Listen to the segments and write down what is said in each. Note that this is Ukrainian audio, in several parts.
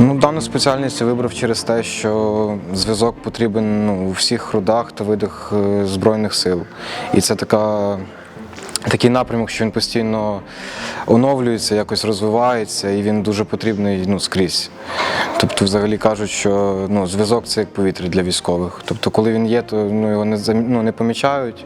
Дану спеціальність я вибрав через те, що зв'язок потрібен ну, у всіх родах та видах е, Збройних сил. І це така. Такий напрямок, що він постійно оновлюється, якось розвивається, і він дуже потрібний ну, скрізь. Тобто, взагалі кажуть, що ну, зв'язок це як повітря для військових. Тобто, коли він є, то ну, його не, ну, не помічають,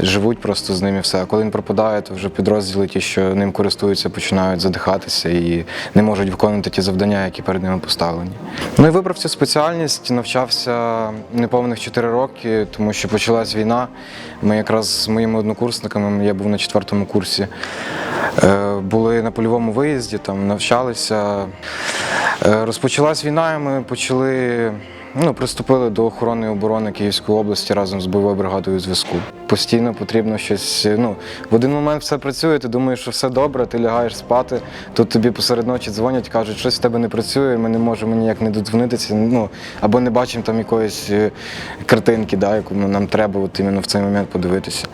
живуть просто з ним і все. А коли він пропадає, то вже підрозділи, ті, що ним користуються, починають задихатися і не можуть виконувати ті завдання, які перед ними поставлені. Ну і вибрав цю спеціальність, навчався неповних 4 роки, тому що почалась війна. Ми якраз з моїми однокурсниками, я був на четвертому курсі, були на польовому виїзді, там навчалися. Е, Розпочалась війна, і ми почали. Ну, приступили до охорони і оборони Київської області разом з бойовою бригадою зв'язку. Постійно потрібно щось. Ну, в один момент все працює, ти думаєш, що все добре, ти лягаєш спати. Тут тобі посеред ночі дзвонять, кажуть, щось в тебе не працює, ми не можемо ніяк не додзвонитися. Ну, або не бачимо там якоїсь е, картинки, да, яку нам треба от в цей момент подивитися.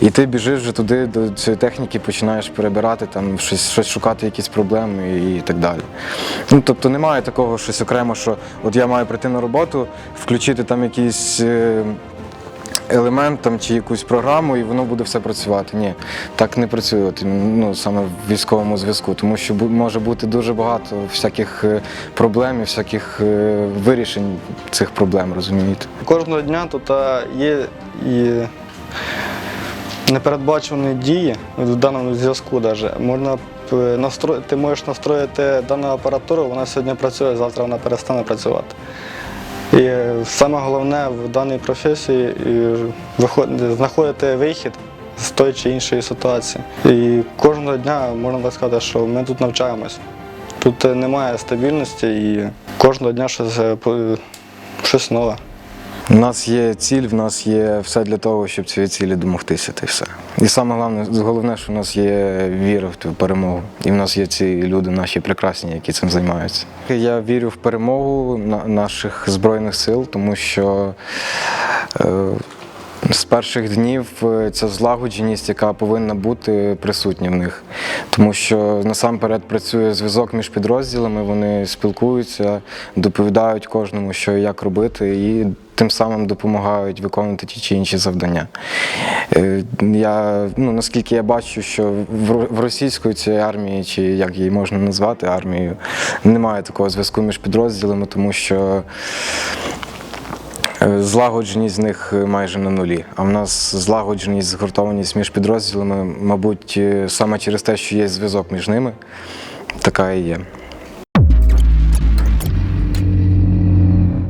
І ти біжиш вже туди до цієї техніки, починаєш перебирати, там щось, щось шукати, якісь проблеми і, і так далі. Ну, тобто немає такого щось окремо, що от я маю прийти на роботу, включити там якийсь. Е, Елемент там чи якусь програму, і воно буде все працювати. Ні, так не працює ну, саме в військовому зв'язку, тому що може бути дуже багато всяких е, проблем і всяких е, вирішень цих проблем, розумієте? Кожного дня тут є і непередбачувані дії в даному зв'язку. Даже. Можна е. Ти можеш настроїти дану апаратуру, вона сьогодні працює, завтра вона перестане працювати. І саме головне в даній професії знаходити вихід з тої чи іншої ситуації. І кожного дня можна так сказати, що ми тут навчаємось. Тут немає стабільності і кожного дня щось, е, щось нове. У нас є ціль, в нас є все для того, щоб цієї цілі домогтися, та й все. І саме головне, головне, що в нас є віра в ту перемогу. І в нас є ці люди, наші прекрасні, які цим займаються. Я вірю в перемогу на- наших збройних сил, тому що. Е, з перших днів е, ця злагодженість, яка повинна бути присутня в них. Тому що насамперед працює зв'язок між підрозділами, вони спілкуються, доповідають кожному, що і як робити, і тим самим допомагають виконувати ті чи інші завдання. Е, Я, ну, наскільки я бачу, що в ро- російської цієї армії, чи як її можна назвати армією, немає такого зв'язку між підрозділами, тому що Е, Злагодженість з них майже на нулі. А в нас злагодженість, згуртованість між підрозділами, мабуть, е, саме через те, що є зв'язок між ними, така і є.